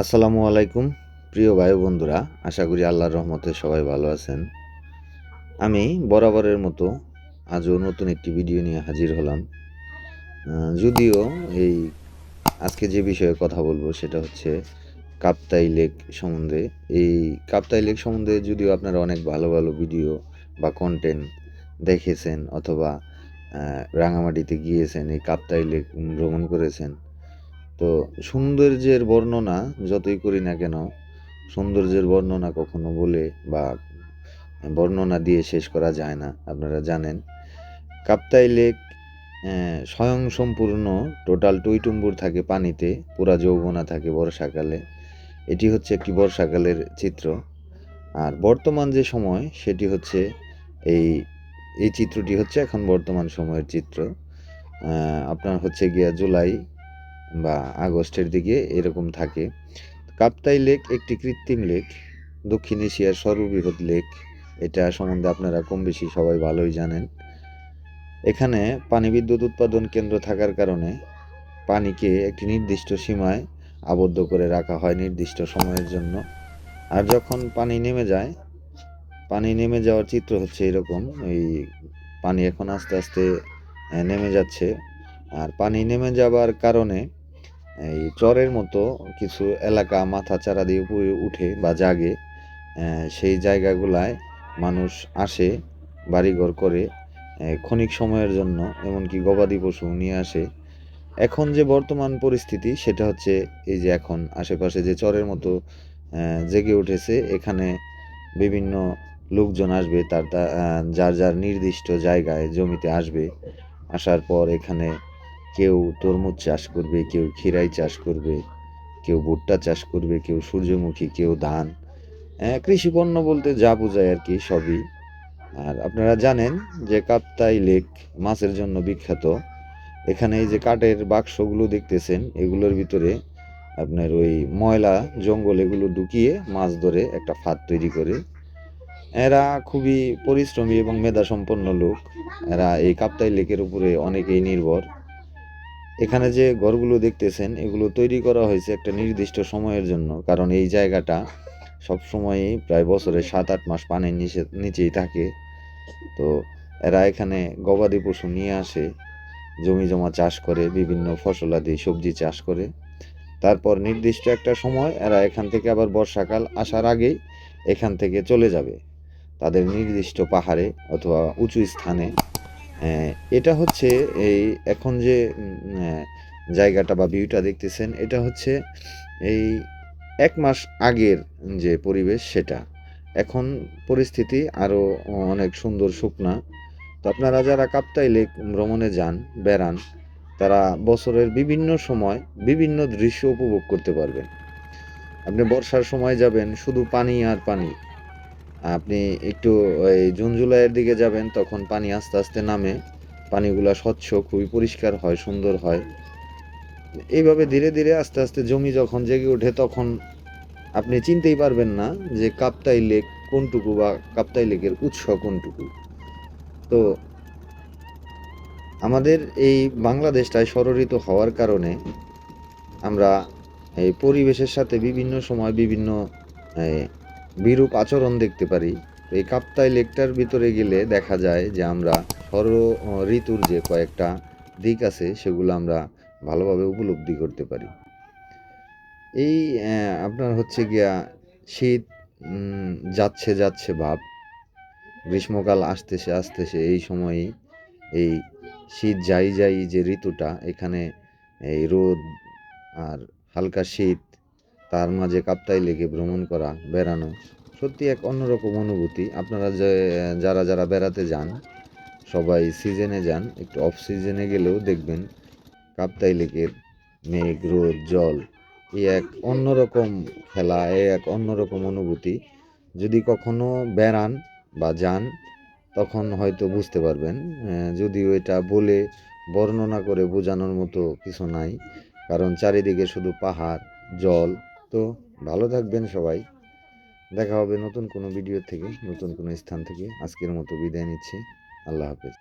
আসসালামু আলাইকুম, প্রিয় ভাই বন্ধুরা। আশা করি আল্লাহর রহমতে সবাই ভালো আছেন। আমি বরাবরের মতো আজও নতুন একটি ভিডিও নিয়ে হাজির হলাম। যদিও এই আজকে যে বিষয়ে কথা বলব সেটা হচ্ছে কাপ্তাই লেক সম্বন্ধে। এই কাপ্তাই লেক সম্বন্ধে যদিও আপনারা অনেক ভালো ভালো ভিডিও বা কন্টেন্ট দেখেছেন অথবা রাঙামাটিতে গিয়েছেন, এই কাপ্তাই লেক ভ্রমণ করেছেন তো সৌন্দর্যের বর্ণনা যতই করি না কেন, সৌন্দর্যের বর্ণনা কখনো বলে বা বর্ণনা দিয়ে শেষ করা যায় না, আপনারা জানেন। কাপ্তাই লেক স্বয়ং সম্পূর্ণ টোটাল টইটুম্বুর থাকে পানিতে, পুরা যৌবনা থাকে বর্ষাকালে। এটি হচ্ছে একটি বর্ষাকালের চিত্র। আর বর্তমান যে সময়, সেটি হচ্ছে এই এই চিত্রটি হচ্ছে এখন বর্তমান সময়ের চিত্র। আপনার হচ্ছে গিয়া জুলাই বা আগস্টের দিকে এরকম থাকে। কাপ্তাই লেক একটি কৃত্রিম লেক, দক্ষিণ এশিয়ার সর্ববৃহৎ লেক। এটা সম্বন্ধে আপনারা কম বেশি সবাই ভালোই জানেন। এখানে পানি বিদ্যুৎ উৎপাদন কেন্দ্র থাকার কারণে পানিকে একটি নির্দিষ্ট সীমায় আবদ্ধ করে রাখা হয় নির্দিষ্ট সময়ের জন্য। আর যখন পানি নেমে যায়, পানি নেমে যাওয়ার চিত্র হচ্ছে এরকম। এই পানি এখন আস্তে আস্তে নেমে যাচ্ছে। আর পানি নেমে যাবার কারণে এই চরের মতো কিছু এলাকা মাথা চারা দিয়ে উপরে উঠে বা জাগে সেই জায়গাগুলায় মানুষ আসে, বাড়িঘর করে ক্ষণিক সময়ের জন্য, এমনকি গবাদি পশু নিয়ে আসে। এখন যে বর্তমান পরিস্থিতি, সেটা হচ্ছে এই যে এখন আশেপাশে যে চরের মতো জেগে উঠেছে, এখানে বিভিন্ন লোকজন আসবে, তার যার যার নির্দিষ্ট জায়গায় জমিতে আসবে, আসার পর এখানে কেউ তরমুজ চাষ করবে কেউ খিরাই চাষ করবে কেউ ভুট্টা চাষ করবে কেউ সূর্যমুখী কেউ ধান। আহ, কৃষি পণ্য বলতে যা বোঝায় আর কি সবই। আর আপনারা জানেন যে কাপ্তাই লেক মাছের জন্য বিখ্যাত। এখানে এই যে কাঠের বাক্সগুলো দেখতেছেন এগুলোর ভিতরে আপনার ওই ময়লা জঙ্গল এগুলো ঢুকিয়ে মাছ ধরে একটা ফাঁদ তৈরি করে। এরা খুবই পরিশ্রমী এবং মেধাসম্পন্ন লোক। এরা এই কাপ্তাই লেকের উপরে অনেকেই নির্ভর। এখানে যে ঘরগুলো দেখতেছেন, এগুলো তৈরি করা হয়েছে একটা নির্দিষ্ট সময়ের জন্য। কারণ এই জায়গাটা সবসময়ই প্রায় বছরে সাত আট মাস পানির নিচে, নিচেই থাকে। তো এরা এখানে গবাদি পশু নিয়ে আসে, জমি জমা চাষ করে, বিভিন্ন ফসলাদি সবজি চাষ করে। তারপর নির্দিষ্ট একটা সময় এরা এখান থেকে আবার বর্ষাকাল আসার আগেই এখান থেকে চলে যাবে। তাদের নির্দিষ্ট পাহাড়ে অথবা উঁচু স্থানে এটা হচ্ছে এই এখন যে জায়গাটা বা ভিউটা দেখতেছেন, এটা হচ্ছে এই এক মাস আগের যে পরিবেশ সেটা। এখন পরিস্থিতি আরও অনেক সুন্দর শুকনা। তো আপনারা যারা কাপ্তাই লেক ভ্রমণে যান, বেড়ান, তারা বছরের বিভিন্ন সময় বিভিন্ন দৃশ্য উপভোগ করতে পারবেন। আপনি বর্ষার সময় যাবেন, শুধু পানি আর পানি। আপনি একটু ওই জুন জুলাইয়ের দিকে যাবেন, তখন পানি আস্তে আস্তে নামে, পানিগুলা স্বচ্ছ, খুবই পরিষ্কার হয়, সুন্দর হয়। এইভাবে ধীরে ধীরে আস্তে আস্তে জমি যখন জেগে ওঠে, তখন আপনি চিনতেই পারবেন না যে কাপ্তাই লেক কোনটুকু বা কাপ্তাই লেকের উৎস কোনটুকু। তো আমাদের এই বাংলাদেশটায় ষড়ঋতু হওয়ার কারণে আমরা এই পরিবেশের সাথে বিভিন্ন সময় বিভিন্ন বিরূপ আচরণ দেখতে পারি। এই কাপ্তাই লেকটার ভিতরে গেলে দেখা যায় যে আমরা ষড় ঋতুর যে কয়েকটা দিক আছে, সেগুলো আমরা ভালোভাবে উপলব্ধি করতে পারি। এই আপনার হচ্ছে গিয়া শীত যাচ্ছে যাচ্ছে ভাব। গ্রীষ্মকাল আসতেছে আসতেছে, এই সময়ই এই শীত যাই যাই যে ঋতুটা, এখানে এই রোদ আর হালকা শীত তার মাঝে কাপ্তাই লেগে ভ্রমণ করা, বেড়ানো, সত্যি এক অন্যরকম অনুভূতি। আপনারা যে, যারা যারা বেড়াতে যান, সবাই সিজনে যান, একটু অফ সিজনে গেলেও দেখবেন কাপ্তাই লেকের মেঘ, রোদ, জল, এই এক অন্যরকম খেলা এ এক অন্যরকম অনুভূতি। যদি কখনো বেড়ান বা যান, তখন হয়তো বুঝতে পারবেন যদিও এটা বলে বর্ণনা করে বোঝানোর মতো কিছু নাই, কারণ চারিদিকে শুধু পাহাড়, জল তো ভালো থাকবেন সবাই। দেখা হবে নতুন কোনো ভিডিও থেকে, নতুন কোনো স্থান থেকে। আজকের মতো বিদায় নিচ্ছি। আল্লাহ হাফেজ।